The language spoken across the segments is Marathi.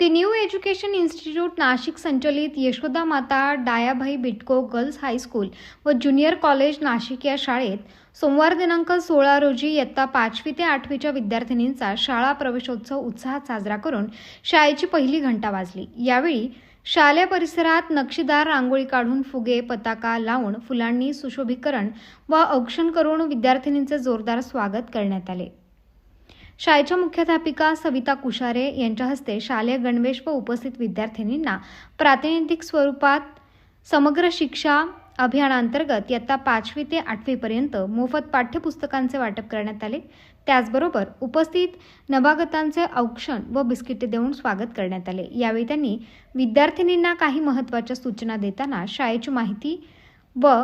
The new education institute Nashik संचलित Yashoda Mata Dayabhai Bytco girls high school व ज्युनियर कॉलेज नाशिक या शाळेत सोमवार दिनांक सोळा रोजी इयत्ता पाचवी ते आठवीच्या विद्यार्थिनींचा शाळा प्रवेशोत्सव उत्साहात साजरा करून शाळेची पहिली घंटा वाजली. यावेळी शालेय परिसरात नक्षीदार रांगोळी काढून फुगे पताका लावून फुलांनी सुशोभीकरण व औक्षण करून विद्यार्थिनींचे जोरदार स्वागत करण्यात आले. शाळेच्या मुख्याध्यापिका सविता कुशारे यांच्या हस्ते शालेय गणवेश व उपस्थित विद्यार्थिनींना प्रातिनिधिक स्वरूपात समग्र शिक्षा अभियानांतर्गत इयत्ता पाचवी ते आठवीपर्यंत मोफत पाठ्यपुस्तकांचे वाटप करण्यात आले. त्याचबरोबर उपस्थित नवागतांचे औक्षण व बिस्किटे देऊन स्वागत करण्यात आले. यावेळी त्यांनी विद्यार्थिनींना काही महत्त्वाच्या सूचना देताना शाळेची माहिती व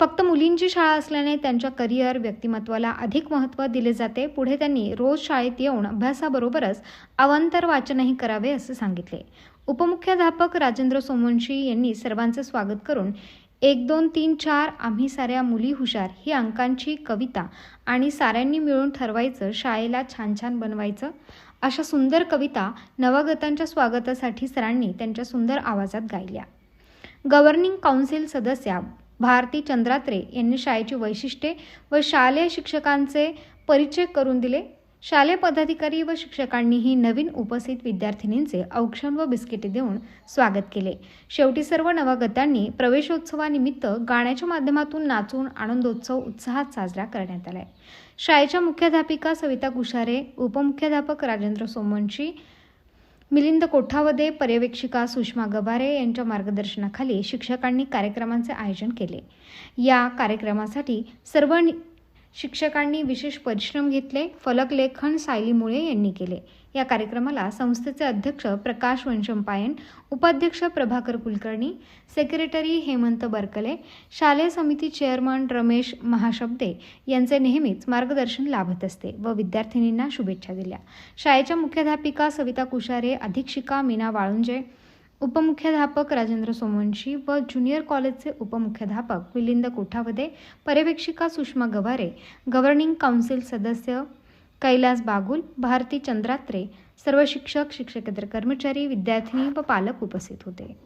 फक्त मुलींची शाळा असल्याने त्यांच्या करिअर व्यक्तिमत्वाला अधिक महत्त्व दिले जाते. पुढे त्यांनी रोज शाळेत येऊन अभ्यासाबरोबरच अवांतर वाचनही करावे असे सांगितले. उपमुख्याध्यापक राजेंद्र सोमवंशी यांनी सर्वांचे स्वागत करून एक दोन तीन चार आम्ही साऱ्या मुली हुशार ही अंकांची कविता आणि साऱ्यांनी मिळून ठरवायचं शाळेला छान छान बनवायचं अशा सुंदर कविता नवागतांच्या स्वागतासाठी सरांनी त्यांच्या सुंदर आवाजात गायल्या. गव्हर्निंग काउन्सिल सदस्या भारती चंद्रात्रे यांनी शाळेची वैशिष्ट्ये व शालेय शिक्षकांचे परिचय करून दिले. शालेय पदाधिकारी व शिक्षकांनीही नवीन उपस्थित विद्यार्थिनींचे औक्षण व बिस्किटे देऊन स्वागत केले. शेवटी सर्व नवागतांनी प्रवेशोत्सवानिमित्त गाण्याच्या माध्यमातून नाचून आनंदोत्सव उत्साहात साजरा करण्यात आलाय. शाळेच्या मुख्याध्यापिका सविता कुशारे उपमुख्याध्यापक राजेंद्र सोमवंशी मिलिंद कोठावदे पर्यवेक्षिका सुषमा गभारे यांच्या मार्गदर्शनाखाली शिक्षकांनी कार्यक्रमांचे आयोजन केले. या कार्यक्रमासाठी सर्व नि- शिक्षकांनी विशेष परिश्रम घेतले फलकलेखन सायली मुळे यांनी केले. या कार्यक्रमाला संस्थेचे अध्यक्ष प्रकाश वंशंपायन उपाध्यक्ष प्रभाकर कुलकर्णी सेक्रेटरी हेमंत बरकले शालेय समिती चेअरमन रमेश महाशब्दे यांचे नेहमीच मार्गदर्शन लाभत असते व विद्यार्थिनींना शुभेच्छा दिल्या. शाळेच्या मुख्याध्यापिका सविता कुशारे अधीक्षिका मीना वाळुंजे उपमुख्याध्यापक राजेंद्र सोमवंशी व ज्युनियर कॉलेजचे उपमुख्याध्यापक मिलिंद कोठावदे पर्यवेक्षिका सुषमा गवारे गव्हर्निंग काउन्सिल सदस्य कैलास बागुल भारती चंद्रात्रे सर्व शिक्षक शिक्षकेतर कर्मचारी विद्यार्थिनी व पालक उपस्थित होते.